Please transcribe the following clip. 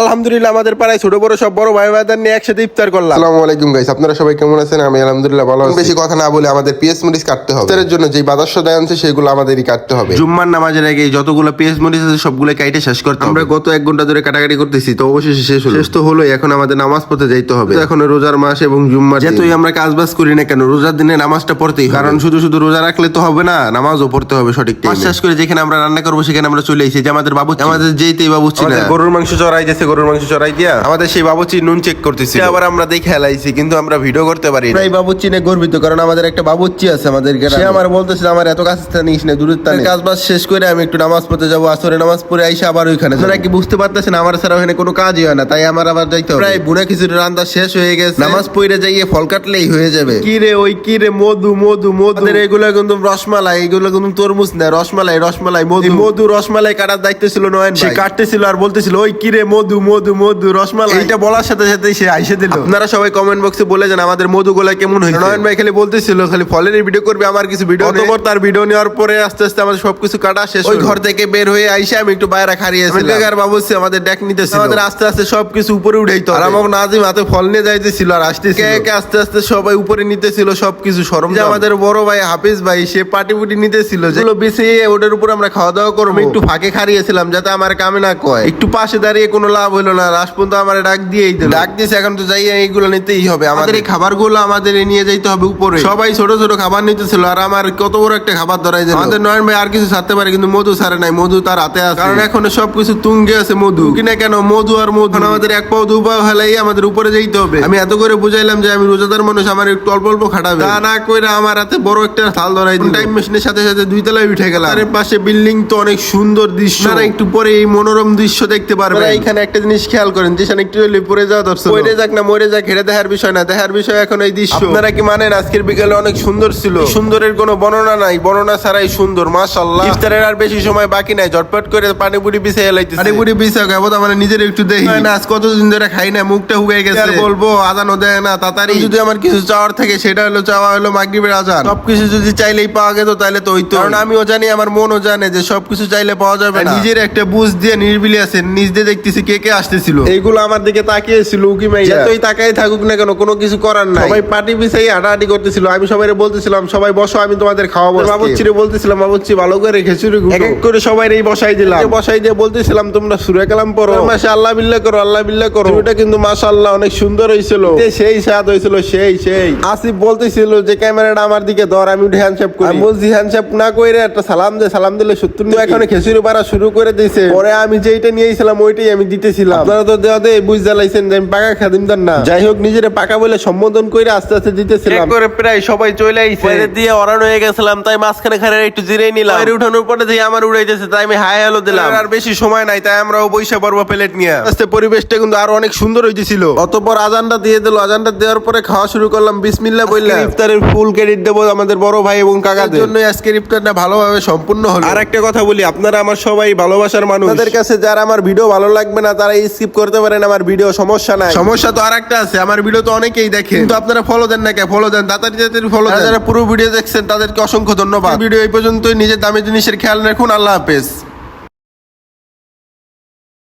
আলহামদুলিল্লাহ আমাদের পাড়ায় ছোট বড় সব বড় ভাই ভাইদের নিয়ে একসাথে ইফতার করলাম। আসসালামু আলাইকুম গাইস আপনারা সবাই কেমন আছেন? আমি আলহামদুলিল্লাহ ভালো আছি। বেশি কথা না বলে আমাদের পিএস মরিচ কাটতে হবে। ইফতারের জন্য যে বাজার সদায় আনছে সেগুলো আমাদেরই কাটতে হবে। জুম্মার নামাজের আগে যতগুলো পেঁয়াজ মরিচ আছে সবগুলো কাইটে শেষ করতে আমরা গত এক ঘণ্টা ধরে কাটাকাটি করতেছি তো অবশেষে শেষ হলো। শেষ তো হলোই এখন আমাদের নামাজ পড়তে যাইতে হবে। এখন রোজার মাস এবং জুম্মার। যতই আমরা কাজ বাজ করি না কেন রোজার দিনে নামাজটা পড়তেই কারণ শুধু শুধু রোজা রাখলে তো হবে না নামাজও পড়তে হবে সঠিক শেষ করে যেখানে আমরা রান্না করব সেখানে আমরা চলে এসেছি। যে আমাদের বাবু আমাদের যেতেই বাবু গরুর মাংস চড়াই দিয়েছে গরুর মাংস চড়াই দিয়া। আমাদের সেই বাবুচি নুন চেক করতেছি আবার আমরা দেখে হেলাইছি কিন্তু আমরা ভিডিও করতে পারি না। এই বাবুচ্চি নিয়ে গর্বিত কারণ আমাদের একটা বাবুচ্চি আছে আমাদের সে আমার বলতেছিল আমার এত কাছে নিস না দূরের তানে কাজ বাজ শেষ করে আমি একটু নামাজ পড়তে যাব আসরে নামাজ পড়ে আইসা আবার ওইখানে আপনারা কি বুঝতে পারতেছেন আমার ছাড়া ওখানে কোনো কাজই হয় না তাই আমার আবার যাইতে হবে। প্রায় বুড়া খিচুড়ি রান্না শেষ হয়ে গেছে। নামাজ পড়ে যাইয়ে ফল কাটলেই হয়ে যাবে। কি রে ওই কি রে মধু মধু মধু। এগুলো কিন্তু রসমালাই এগুলো কিন্তু তরমুজ না রসমালাই রসমালাই মধু। মধু রসমালাই কাটার দায়িত্ব ছিল নয়ন সে কাটতেছিল আর বলতেছিল ওই কি রে মধু মধু মধু মধু রসমালাই। এইটা বলার সাথে সাথে সে আইসে দিল। আপনারা সবাই কমেন্ট বক্সে বলে যান আমাদের মধু গোলা কেমন হয়েছে। নয়ন ভাই খালি বলতেছিল খালি ফলের ভিডিও করবে আমার কিছু ভিডিও অতপর তার ভিডিও নেওয়ার পরে আস্তে আস্তে আমাদের সবকিছু কাটা শেষ ওই ঘর থেকে বের হয়ে আইসে আমি একটু বাইরে খারিয়েছিলাম আর বাবুসি আমাদের ডেক নিতেছিল। আমাদের আস্তে আস্তে সবকিছু উপরে উঠাইতো আর আমাকে নাজিম হাতে ফল নিয়ে যাইতেছিল আর আসতেছিল। কে কে আস্তে আস্তে সবাই উপরে নিতেছিল সবকিছু সরম আমাদের বড় ভাই হাফিজ ভাই সে পাটি পুটি নিতেছিল। যেগুলো বেশি ওটার উপর আমরা খাওয়া দাওয়া করব। একটু ফাঁকে খাড়িয়েছিলাম যাতে আমার কামে না কয়। একটু পাশে দাঁড়িয়ে কোনো হলো না লাস্ট পর্যন্ত আমার ডাক দিয়েই দিল। ডাক দিয়েছে এখন তো যাই এইগুলো নিতেই হবে আমাদের। এই খাবারগুলো আমাদের নিয়ে যাইতে হবে উপরে। সবাই ছোট ছোট খাবার নিতেছিল আর আমার কত বড় একটা খাবার ধরাই দিল। আমাদের নয়ন ভাই আর কিছু ছাড়তে পারে কিন্তু মধু ছাড়ে নাই মধু তার হাতে আছে। কারণ এখন সবকিছু তুঙ্গে আছে মধু। কিনা কেন মধু আর মধু। আমাদের এক পাও দু পাও হেলাই আমাদের উপরে যাইতে হবে। আমি এত করে বুঝাইলাম যে আমি রোজাদার মানুষ আমার একটু অল্প অল্প খাটাবে। তা না করে আমার হাতে বড় একটা থাল ধরাই দিল। টাইম মেশিনের সাথে সাথে দুই তলায় উঠে গেলাম। তার পাশে বিল্ডিং তো অনেক সুন্দর দৃশ্য। একটু পরে এই মনোরম দৃশ্য দেখতে পারবেন। এখানে একটা জিনিস খেয়াল করেন যেখানে একটু হলে পড়ে যাওয়া দর্শক মরে যাক না মরে যাক হেরে দেখার বিষয় না। দেখার বিষয় এখন এই দৃশ্য। আপনারা কি মানেন আজকের বিকেলে অনেক সুন্দর ছিল? সুন্দরের কোনো বর্ণনা নাই বর্ণনা ছাড়াই সুন্দর মাশাআল্লাহ। ইফতারের আর বেশি সময় বাকি নাই ঝটপট করে পানি পুরি বিছে এলাইতেছে পানি পুরি বিছে খাব তো আমরা নিজের একটু দেখি। না আজ কতদিন ধরে খাই না মুখটা হুগে গেছে আর বলব আজানও দেয় না তাড়াতাড়ি। যদি আমার কিছু চাওয়ার থাকে সেটা হলো চাওয়া হলো মাগরিবের আজান। সবকিছু যদি চাইলেই পাওয়া গেত তাহলে তো হইতো। কারণ আমিও জানি আমার মনও জানে যে সবকিছু চাইলে পাওয়া যাবে না। নিজের একটা বুঝ দিয়ে নির্বিলি আছে নিজ দিয়ে দেখতেছি কে কে আসতেছিল। এইগুলো আমার দিকে তাকিয়েছিল উকি মাই যতই তাকাই থাকুক না কেন কোনো কিছু করার নাই। সবাই পাটি পিছাই হাঁটাহাঁটি করতেছিল। আমি সবাই বলতেছিলাম সবাই বসো আমি তোমাদের খাওয়াবো বাবুচ্ছি বলতেছিলাম বাবুচ্ছি ভালো করে খিচুড়ি এক এক করে সবাই এই বসাই দিলাম। বসাই দিয়ে বলতেছিলাম তোমরা সুরে কালাম পড়ো। মাসে আল্লাহ বিল্লাহ করো আল্লাহ বিল্লাহ করো। এটা কিন্তু মাশাআল্লাহ অনেক সুন্দর হয়েছিল সেই স্বাদ হয়েছিল সেই সেই। আসিফ বলতেছিল যে ক্যামেরাটা আমার দিকে ধর আমি উঠে হ্যান্ডশেপ করি। বলছি হ্যান্ডশেপ না করে একটা সালাম দে সালাম দিলে সত্তর এখন খিচুড়ি পাড়া শুরু করে দিয়েছে। পরে আমি যেইটা নিয়েছিলাম ওইটাই আমি দিতেছিলাম আপনারা তো দেওয়া দিয়ে বুঝ জ্বালাইছেন যে আমি পাকা খাদিম দেন না। যাই হোক নিজের পাকা বলে সম্বোধন করে আস্তে আস্তে দিতেছিলাম। করে প্রায় সবাই চলে আইছে। দিয়ে অরান হয়ে গেছিলাম তাই মাঝখানে খানে একটু জিরে নিলাম। এর উঠানোর পরে দিয়ে আমার উড়াইতেছে তাই আমি হাই হ্যালো দিলাম। আর বেশি সময় নাই তাই আমরাও বৈশা প্লেট নিয়ে। আস্তে পরিবেশটা কিন্তু আরও অনেক সুন্দর হইতেছিল। অতপর আজানটা দিয়ে দিল আজানটা দেওয়ার পরে খাওয়া শুরু করলাম বিসমিল্লাহ বললাম ইফতারের ফুল ক্রেডিট দেবো আমাদের বড় ভাই এবং কাকাদের। জন্য আজকের ইফতারটা ভালোভাবে সম্পূর্ণ হলো। আর একটা কথা বলি আপনারা আমার সবাই ভালোবাসার মানুষ। তাদের কাছে যারা আমার ভিডিও ভালো লাগবে না তারা স্কিপ করতে পারেন আমার ভিডিও সমস্যা নাই। সমস্যা তো আর একটা আছে আমার ভিডিও তো অনেকেই দেখে। কিন্তু আপনারা ফলো দেন না কে? ফলো দেন তাড়াতাড়ি তাড়াতাড়ি ফলো দেন। যারা পুরো ভিডিও দেখছেন তাদেরকে অসংখ্য ধন্যবাদ। ভিডিও এই পর্যন্তই নিজের দামি জিনিসের খেয়াল রাখুন আল্লাহ হাফেজ।